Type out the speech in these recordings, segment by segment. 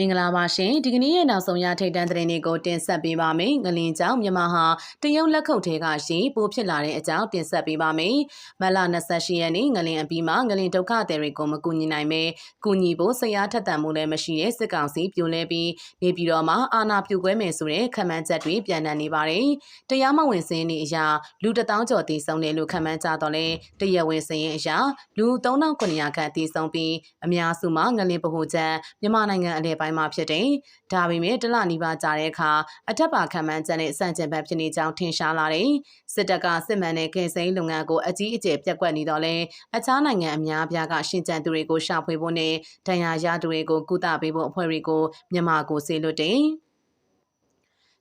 မင်္ဂလာပါရှင်ဒီကနေ့ရဲ့နောက်ဆုံးရထိတ်တန့်သတင်းတွေကိုတင်ဆက်ပေးပါမယ်ငလင်ကြောင့်မြန်မာဟာတရုတ်လက်ခုပ်ထဲကရှိပိုဖြစ်လာတဲ့အကြောင်းတင်ဆက်ပေးပါမယ်မလ28ရက်နေ့ငလင်အပြီးမှာငလင်ဒုက္ခသည်တွေကိုမကူညီနိုင်ပဲကူညီဖို့ဆရာထက်သန်မှုလည်းမရှိတဲ့စစ်ကောင်စီပြိုလဲပြီးနေပြည်တော်မှာအာဏာပြုတ်ကွဲမယ်ဆိုတဲ့ခံမှန်းချက်တွေပြန်နှံနေပါတယ်တရားမဝင်စင်းနေအရာလူတထောင်ကျော်တည်ဆုံတယ်လို့ခံမှန်းကြတော့လဲတရဝင်းစင်းအရာလူ3900ခန့်တည်ဆုံပြီးအများစုမှာငလင်ပဟိုချက်မြန်မာနိုင်ငံအလဲပိုင်းမှာဖြစ်တယ်။ဒါပေမဲ့တလနီးပါးကြာတဲ့အခါအထက်ပါခံမှန်းချက်နဲ့စံကျင်ဘက်ဖြစ်နေကြောင်းထင်ရှားလာတယ်။စစ်တပ်ကစစ်မှန်တဲ့ကင်စိမ်းလုပ်ငန်းကိုအကြီးအကျယ်ပြက်ကွက်နေတော့လဲအခြားနိုင်ငံအများအပြားကရှင်းကြံသူတွေကိုရှာဖွေဖို့နဲ့ဒဏ်ရာရသူတွေကိုကုသပေးဖို့အဖွဲ့တွေကိုမြန်မာကိုစေလွတ်တယ်။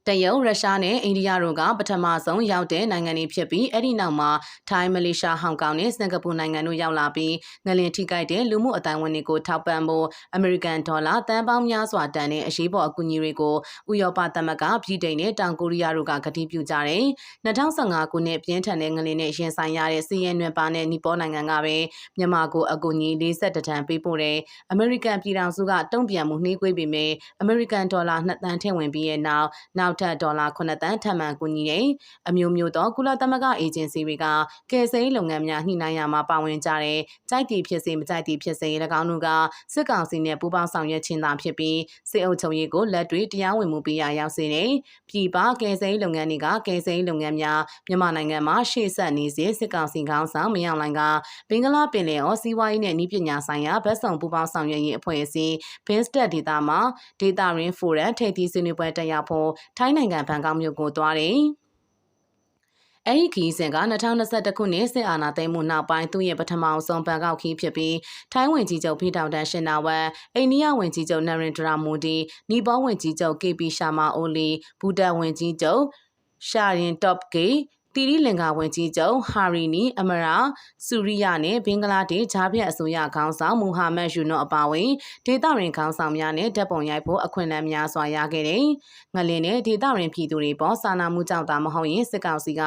တရုတ်ရုရှားနဲ့အိန္ဒိယတို့ကပထမဆုံးရောက်တဲ့နိုင်ငံတွေဖြစ်ပြီးအဲ့ဒီနောက်မှာထိုင်းမလေးရှားဟောင်ကောင်နဲ့စင်ကာပူနိုင်ငံတို့ရောက်လာပြီးငလင်ထိကြိုက်တဲ့လူမှုအတိုင်းဝန်တွေကိုထောက်ပံ့ဖို့အမေရိကန်ဒေါ်လာတန်ပေါင်းများစွာတန်တဲ့အရေးပေါ်အကူအညီတွေကိုဥရောပသမဂ္ဂပြည်ထိုင်နဲ့တောင်ကိုရီးယားတို့ကကတိပြုကြတယ်။2015ခုနှစ်ပြင်းထန်တဲ့ငလင်နဲ့ရင်ဆိုင်ရတဲ့စီးရဲနွယ်ပါနဲ့နီပေါနိုင်ငံကပဲမြန်မာကိုအကူအညီ42တန်ပေးပို့တယ်။အမေရိကန်ပြည်ထောင်စုကတုံ့ပြန်မှုနှေးကွေးပေမဲ့အမေရိကန်ဒေါ်လာ2တန်ထည့်ဝင်ပြီးရဲ့နောက်နောက်ထပ်ဒေါ်လာ9တန်းထပ်မံကူညီတယ်။အမျိုးမျိုးသောကုလသမဂ္ဂအေဂျင်စီတွေကကယ်ဆယ်ရေးလုပ်ငန်းများညှိနှိုင်းရမှာပါဝင်ကြတဲ့ကြိုက်တီဖြစ်စေမကြိုက်တီဖြစ်စေ၎င်းတို့ကစစ်ကောင်စီနဲ့ပူးပေါင်းဆောင်ရွက်ခြင်းသာဖြစ်ပြီးစစ်အုပ်ချုပ်ရေးကိုလက်တွေ့တရားဝင်မှုပေးရရောက်စေတယ်။ပြည်ပကယ်ဆယ်ရေးလုပ်ငန်းတွေကကယ်ဆယ်ရေးလုပ်ငန်းများမြန်မာနိုင်ငံမှာရှေ့ဆက်နေစေစစ်ကောင်စီခေါင်းဆောင်မယောင်လိုင်ကဘင်္ဂလားပင်လယ်အော်စီးပွားရေးနဲ့ဤပညာဆိုင်ရာဗတ်ဆောင်ပူးပေါင်းဆောင်ရွက်ရေးအဖွဲ့အစည်း Binstat ဒေတာမှာဒေတာရင်းဖိုရမ်ထိပ်သီးဆွေးနွေးပွဲတက်ရောက်ဖို့ထိုင်းနိုင်ငံဘန်ကောက်မြို့ကိုသွားတယ်။အဲ့ဒီခီးစဉ်က2021ခုနှစ်စစ်အာဏာသိမ်းမှုနောက်ပိုင်းသူ့ရဲ့ပထမဆုံးဘန်ကောက်ခီးဖြစ်ပြီးထိုင်းဝင်ကြီးချုပ်ဖိတောင်တန်ရှင်နာဝမ်အိန္ဒိယဝင်ကြီးချုပ်နရင်ဒရာမိုဒီနီပေါဝင်ကြီးချုပ် KP ရှာမာအိုလီဘူတန်ဝင်ကြီးချုပ်ရှာရင်တော့ဂေ တီရီလင်္ကာဝန်ကြီးချုပ်ဟာရီနီအမရာဆူရိယနဲ့ဘင်္ဂလားဒေ့ရှ်ဂျားပြတ်အစိုးရခေါင်းဆောင်မူဟာမက်ယူနိုအပါဝင်ဒေသရင်ခေါင်းဆောင်များနဲ့တပ်ပုံရိုက်ဖို့အခွင့်အလမ်းများစွာရခဲ့တယ်။ငလင်နဲ့ဒေသရင်ပြည်သူတွေပေါ်စာနာမှုကြောင့်သာမဟုတ်ရင်စစ်ကောင်စီက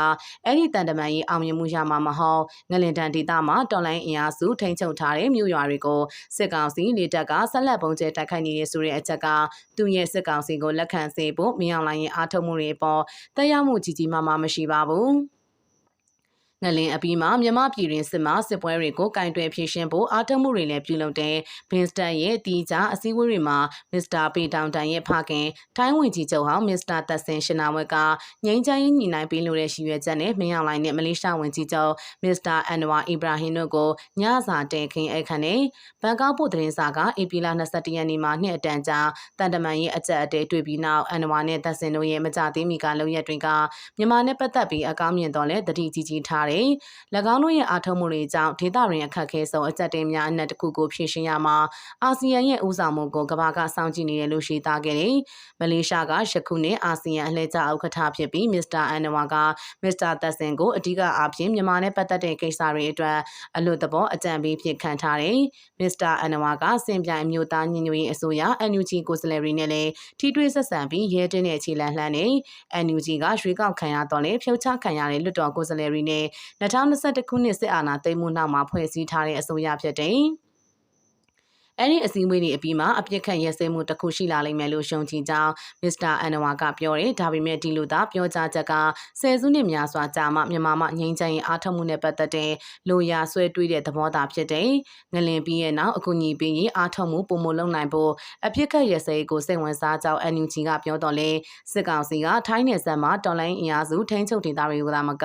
အဲ့ဒီတန်တမန်ရေးအောင်မြင်မှုရမှာမဟုတ်ငလင်တန်ဒေသမှာတော်လိုင်းအင်အားစုထိန်းချုပ်ထားတဲ့မြို့ရွာတွေကိုစစ်ကောင်စီလေတပ်ကဆက်လက်ပုံကျဲတိုက်ခိုက်နေတဲ့ဆိုတဲ့အချက်ကသူ့ရဲ့စစ်ကောင်စီကိုလက်ခံစေဖို့မင်းအောင်လိုင်းရဲ့အားထုတ်မှုတွေပေါ်တက်ရောက်မှုကြီးကြီးမားမားမရှိပါဘူး။ ငလင်အပြီးမှာမြမပြည်တွင်စစ်မှစစ်ပွဲတွေကိုကင်တွယ်ဖြေရှင်းဖို့အားထုတ်မှုတွေလည်းပြုလုပ်တဲ့ဘင်စတန်ရဲ့တီးကြအစည်းအဝေးတွေမှာမစ္စတာပေတောင်တန်ရဲ့ဖခင်ထိုင်းဝင်ကြီးချုပ်ဟောင်းမစ္စတာသက်စင်ရှင်နာဝက်ကငိမ့်ချမ်းရေးညီနိုင်ပေးလို့တဲ့ရှိရွယ်ချက်နဲ့မင်းအောင်လိုင်းနဲ့မလေးရှားဝင်ကြီးချုပ်မစ္စတာအန်နဝါအီဘရာဟင်တို့ကိုညစာတဲခင်းအခန့်နဲ့ဘန်ကောက်ပို့သတင်းစာကအေပီလာ22ရက်နေ့မှာနှစ်အတန်ကြာတန်တမန်ရဲ့အကြက်အတဲတွေ့ပြီးနောက်အန်နဝါနဲ့သက်စင်တို့ရဲ့မကြသေးမီကလုံရက်တွေကမြန်မာနဲ့ပတ်သက်ပြီးအကောင်းမြင်တော်လဲတတိကြီးကြီးထားတယ်။၎င်းတို့ရဲ့အားထုတ်မှုတွေကြောင့်ဒေသရင်းအခက်အခဲဆုံးအကြက်တင်များအနက်တစ်ခုကိုဖြည့်ရှင်းရမှာအာဆီယံရဲ့ဦးဆောင်မှုကိုကမ္ဘာကစောင့်ကြည့်နေတယ်လို့ရှင်းသားခဲ့တယ်။မလေးရှားကယခုနှစ်အာဆီယံအလှည့်ကျဥက္ကဋ္ဌဖြစ်ပြီးမစ္စတာအန်နဝါကမစ္စတာသက်စင်ကိုအဓိကအားဖြင့်မြန်မာနဲ့ပတ်သက်တဲ့ကိစ္စတွေအတွက်အလို့သဘောအကြံပေးဖြစ်ခံထားတယ်။မစ္စတာအန်နဝါကစင်ပြိုင်မျိုးသားညီညွတ်ရေးအစိုးရ NUG ကိုယ်စားလှယ်တွေနဲ့လည်းထိတွေ့ဆက်ဆံပြီးရဲတင်းတဲ့ခြေလှမ်းလှမ်းနေ NUG ကရွေးကောက်ခံရတော့လေဖြုတ်ချခံရတဲ့လွတ်တော်ကိုယ်စားလှယ်တွေနဲ့2021ခုနှစ်စစ်အာဏာသိမ်းမှုနောက်မှာဖွဲ့စည်းထားတဲ့အစိုးရဖြစ်တယ်။ အဲ့ဒီအစည်းအဝေးတွေအပြီးမှာအပြစ်ခတ်ရဲစဲမှုတစ်ခုရှိလာလိမ့်မယ်လို့ရှုံချင်ကြောင်းမစ္စတာအန်နဝါကပြောတယ်ဒါပေမဲ့ဒီလိုသာပြောကြားချက်ကဆယ်စုနှစ်များစွာကြာမှမြန်မာမှငြိမ်းချမ်းရေးအားထုတ်မှုနဲ့ပတ်သက်တဲ့လိုရာဆွဲတွေးတဲ့သဘောသာဖြစ်တယ်ငလင်ပြီးရဲ့နောက်အကူအညီပေးရင်အားထုတ်မှုပုံမလုံနိုင်ဖို့အပြစ်ခတ်ရဲစဲကိုစိတ်ဝင်စားကြောင်း NUG ကပြောတော့လေစစ်ကောင်စီကထိုင်းနယ်စပ်မှာတော်လိုင်းအင်အားစုထိန်းချုပ်ဒေသတွေကိုသာမက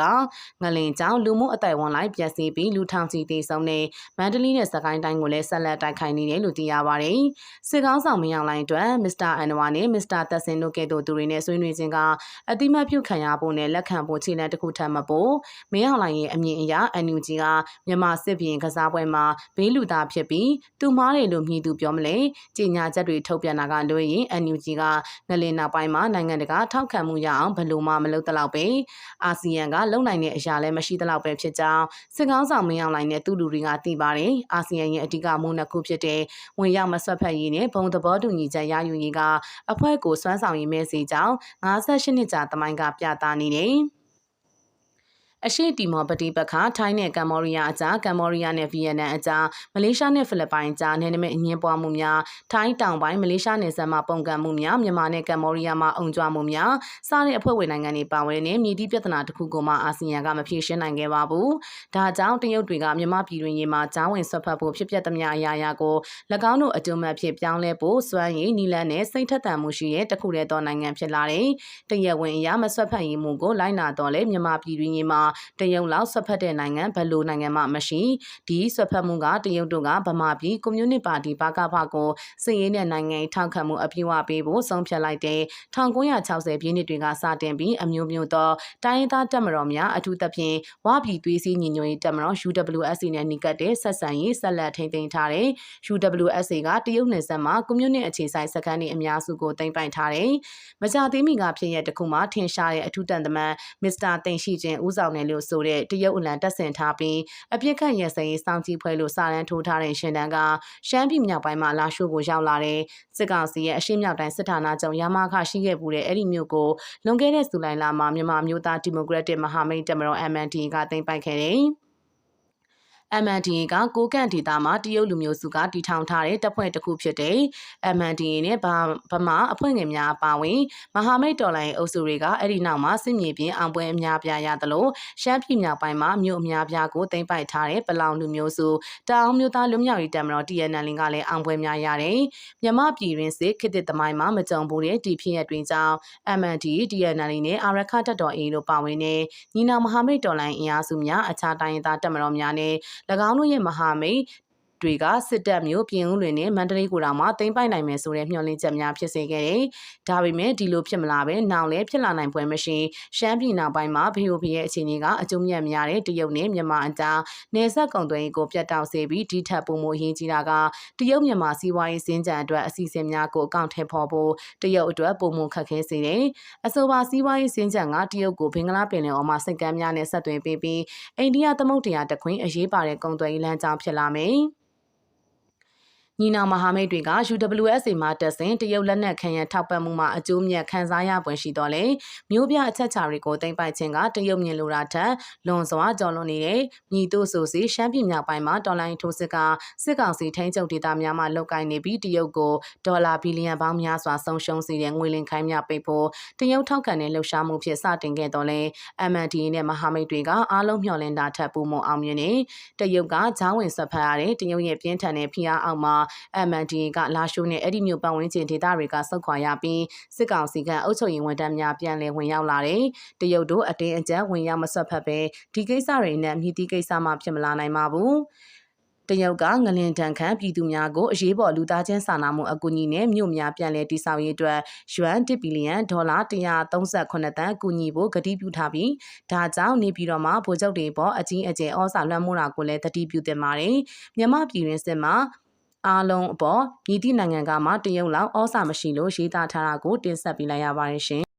ငလင်ကြောင့်လူမှုအတိုင်ဝန်လိုက်ပျက်စီးပြီးလူထောင်ချီတေဆုံးတဲ့မန္တလေးနဲ့စကိုင်းတိုင်းကိုလည်းဆက်လက်တိုက်ခိုက်နေတယ်လို့သိရပါတယ်။စစ်ကောင်းဆောင်မင်းအောင်လိုင်းအတွက်မစ္စတာအန်နဝါနဲ့မစ္စတာသက်စင်တို့ကဲ့သို့သူတွေနဲ့ဆွေးနွေးခြင်းကအတိမတ်ပြုခံရဖို့နဲ့လက်ခံဖို့ခြေလှမ်းတစ်ခုထပ်မပို့မင်းအောင်လိုင်းရဲ့အမြင်အရ NUG ကမြန်မာစစ်ဘီရင်ကစားပွဲမှာဘေးလူသားဖြစ်ပြီးသူမားတယ်လို့မြည်သူပြောမလဲကြေညာချက်တွေထုတ်ပြန်တာကလွှဲရင် NUG ကငလင်နောက်ပိုင်းမှာနိုင်ငံတကာထောက်ခံမှုရအောင်ဘယ်လိုမှမလုပ်တလောက်ပဲအာဆီယံကလုံနိုင်တဲ့အရာလည်းမရှိတလောက်ပဲဖြစ်ကြောင်းစစ်ကောင်းဆောင်မင်းအောင်လိုင်းနဲ့သူ့လူတွေကသိပါတယ်အာဆီယံရဲ့အဓိကမူနှစ်ခုဖြစ်တဲ့ဝင်ရောက်မဆွတ်ဖက်ရေးနဲ့ဘုံသဘောတူညီချက်ရယူရေးကအဖွဲ့ကိုစွမ်းဆောင်ရည်မဲ့စေကြောင်း58နှစ်ကြာတမိုင်းကပြသနေတယ်။ အရှိတီမော်ပတိပခထိုင်းနဲ့ကမ္ဘောဒီးယားအကြားကမ္ဘောဒီးယားနဲ့ဗီယက်နမ်အကြားမလေးရှားနဲ့ဖိလစ်ပိုင်အကြားနယ်နိမိတ်အငင်းပွားမှုများထိုင်းတောင်ပိုင်းမလေးရှားနယ်စပ်မှာပုံကံမှုများမြန်မာနဲ့ကမ္ဘောဒီးယားမှာအုံကြွမှုများစတဲ့အဖွဲ့ဝင်နိုင်ငံတွေပါဝင်တဲ့မြေတီးပြဿနာတစ်ခုကိုမှအာဆီယံကမဖြေရှင်းနိုင်ခဲ့ပါဘူး။ဒါကြောင့်တရုတ်တွေကမြန်မာပြည်တွင်ရေးမှာကြားဝင်ဆွတ်ဖက်ဖို့ဖြစ်ပျက်သမျှအရာရာကို၎င်းတို့အကြုံမဲ့ဖြစ်ပြောင်းလဲဖို့စွမ်းရည်နီလန်းနဲ့စိတ်ထက်သန်မှုရှိတဲ့တခုတည်းသောနိုင်ငံဖြစ်လာတယ်။တရက်ဝင်အရာမဆွတ်ဖက်ရေးမှုကိုလိုက်နာတော့လဲမြန်မာပြည်တွင်ရေးမှာတရုတ်လောက်ဆွတ်ဖက်တဲ့နိုင်ငံဘယ်လိုနိုင်ငံမှမရှိဒီဆွတ်ဖက်မှုကတရုတ်တို့ကဗမာပြည်ကွန်မြူနတီပါတီဘာကဖကိုစည်ရင်းတဲ့နိုင်ငံထောက်ခံမှုအပြည့်အဝပေးဖို့ဆုံးဖြတ်လိုက်တဲ့1960ပြည့်နှစ်တွေကစတင်ပြီးအမျိုးမျိုးသောတိုင်းရင်းသားတပ်မတော်များအထူးသဖြင့်ဝါပြည်သွေးစည်းညီညွတ်ရေးတပ်မတော် UWSA နဲ့နှိကတ်တဲ့ဆက်ဆံရေးဆက်လက်ထိန်းသိမ်းထားတဲ့ UWSA ကတရုတ်နယ်စပ်မှာကွန်မြူနတီအခြေဆိုင်စခန်းတွေအများစုကိုတင်ပိုင်ထားတယ်။မကြသေးမီကဖြစ်ရတဲ့ခုမှထင်ရှားတဲ့အထူးတန်တမန်မစ္စတာတင်ရှိချင်းဦးဆောင်တယ်လို့ဆိုတဲ့တရုတ်အလံတက်ဆင်ထားပြီးအပြစ်ခတ်ရစရေးစောင့်ကြည့်ဖွဲ့လို့စာရန်ထိုးထားတဲ့ရှင်တန်းကရှမ်းပြည်မြောက်ပိုင်းမှာလာရှိုးကိုရောက်လာတဲ့စစ်ကောင်စီရဲ့အရှိမြောက်တိုင်းစစ်ဌာနချုပ်ရမခရှိခဲ့မှုတဲ့အဲ့ဒီမြို့ကိုလွန်ခဲ့တဲ့ဇူလိုင်လမှာမြန်မာမျိုးသားဒီမိုကရက်တစ်မဟာမိတ်တမတော် MND ကတင်ပိုက်ခဲ့တယ်။ MNDA ကကိုကန့်ဒေတာမှာတရုတ်လူမျိုးစုကတီထောင်ထားတဲ့တပ်ဖွဲ့တစ်ခုဖြစ်တဲ့ MNDA နဲ့ဗမာအဖွဲ့ငယ်များအပါအဝင်မဟာမိတ်တော်လိုင်းအုပ်စုတွေကအဲ့ဒီနောက်မှာစစ်မြေပြင်အောင်ပွဲအများပြားရသလိုရှမ်းပြည်မြောက်ပိုင်းမှာမြို့အများပြားကိုတင်ပိုက်ထားတဲ့ပလောင်လူမျိုးစုတောင်မျိုးသားလူမျိုးရေးတပ်မတော် TNL ကလည်းအောင်ပွဲများရတယ်မြမပြည်တွင်စစ်ခေတ်သမိုင်းမှာမကြုံဘူးတဲ့ဒီဖြစ်ရတွင်ကြောင့် MND TNL နဲ့အာရခတပ်တော် A တို့ပါဝင်တဲ့ညီနောင်မဟာမိတ်တော်လိုင်းအင်အားစုများအခြားတိုင်းသားတပ်မတော်များနဲ့၎င်းတို့ရဲ့မဟာမိတ် တွေကစစ်တပ်မျိုးပြင်ဦးလွင်နဲ့မန္တလေးကိုတောင်မှသိမ်းပိုက်နိုင်မယ်ဆိုတဲ့မျှော်လင့်ချက်များဖြစ်စေခဲ့တယ်။ဒါပေမဲ့ဒီလိုဖြစ်မလာပဲနောက်လည်းဖြစ်လာနိုင်ပွဲမရှိရှမ်းပြည်နောက်ပိုင်းမှာ BOP ရဲ့အခြေအနေကအကျုံးမြတ်များတဲ့တရုတ်နဲ့မြန်မာအကြားနယ်စပ်ကုန်သွယ်ရေးကိုပြတ်တောက်စေပြီးဒီထက်ပိုမိုအရေးကြီးတာကတရုတ်မြန်မာစီးပွားရေးစင်ကြံအတွက်အစီအစဉ်များကိုအကောင့်ထည့်ဖော်ဖို့တရုတ်အတွက်ပိုမိုခက်ခဲစေတယ်။အဆိုပါစီးပွားရေးစင်ကြံကတရုတ်ကိုဘင်္ဂလားပင်လယ်အော်မှာစိတ်ကမ်းများနဲ့ဆက်သွယ်ပေးပြီးအိန္ဒိယသမုဒ္ဒရာတခွင်အရေးပါတဲ့ကုန်သွယ်ရေးလမ်းကြောင်းဖြစ်လာမယ်။ ညီနောင်မဟာမိတ်တွေက UWSA မှာတက်စဉ်တရုတ်လက်နက်ခံရန်ထောက်ပံ့မှုမှာအကျိုးမြတ်ခံစားရပွင့်ရှိတော့လေမျိုးပြအချက်ချာတွေကိုတင်ပိုက်ခြင်းကတရုတ်မြင်လိုတာထက်လွန်စွာကြော်လွန်နေတဲ့မြည်တို့ဆိုစီရှမ်းပြည်မြောက်ပိုင်းမှာတော်လိုင်းထိုးစစ်ကစစ်ကောင်စီထိန်းချုပ်ဒေသများမှာလုတ်ကိုင်းနေပြီးတရုတ်ကိုဒေါ်လာဘီလီယံပေါင်းများစွာဆုံးရှုံးစေတဲ့ငွေလင်ခိုင်းများပိတ်ဖို့တရုတ်ထောက်ခံတဲ့လှုပ်ရှားမှုဖြစ်စတင်ခဲ့တော့လေ MND နဲ့မဟာမိတ်တွေကအားလုံးမျှော်လင့်တာထက်ပိုမိုအောင်မြင်နေတရုတ်ကဂျောင်းဝင်ဆက်ဖက်ရတဲ့တရုတ်ရဲ့ပြင်းထန်တဲ့ဖိအားအောက်မှာ MNDA ကလာရှိုးနဲ့အဲ့ဒီမြို့ပတ်ဝန်းကျင်ဒေသတွေကစုတ်ခွာရပြီးစစ်ကောင်စီကအုပ်ချုပ်ရေးဝန်ထမ်းများပြန်လည်ဝင်ရောက်လာတယ်။တရုတ်တို့အတင်းအကျပ်ဝင်ရောက်မဆွတ်ဖက်ပဲဒီကိစ္စတွေနဲ့မြည်တီးကိစ္စမှဖြစ်မလာနိုင်ပါဘူး။တရုတ်ကငလင်တန်ခမ်းပြည်သူများကိုအရေးပေါ်လူသားချင်းစာနာမှုအကူအညီနဲ့မြို့များပြန်လည်တည်ဆောက်ရေးအတွက်ယွမ်1ဘီလီယံဒေါ်လာ138တန်းကူညီဖို့ကတိပြုထားပြီးဒါကြောင့်နေပြည်တော်မှာဗိုလ်ချုပ်တွေပေါ်အကြီးအကျယ်ဩစာလွှမ်းမိုးတာကိုလည်းတတိပြုတင်ပါတယ်မြန်မာပြည်တွင်စစ်မှာ အားလုံးအပေါ်မြည်သည့်နိုင်ငံကမှတရုတ်လောက်ဩစာမရှိလို့ရေးသားထားတာကိုတင်ဆက်ပေးလိုက်ရပါတယ်ရှင်။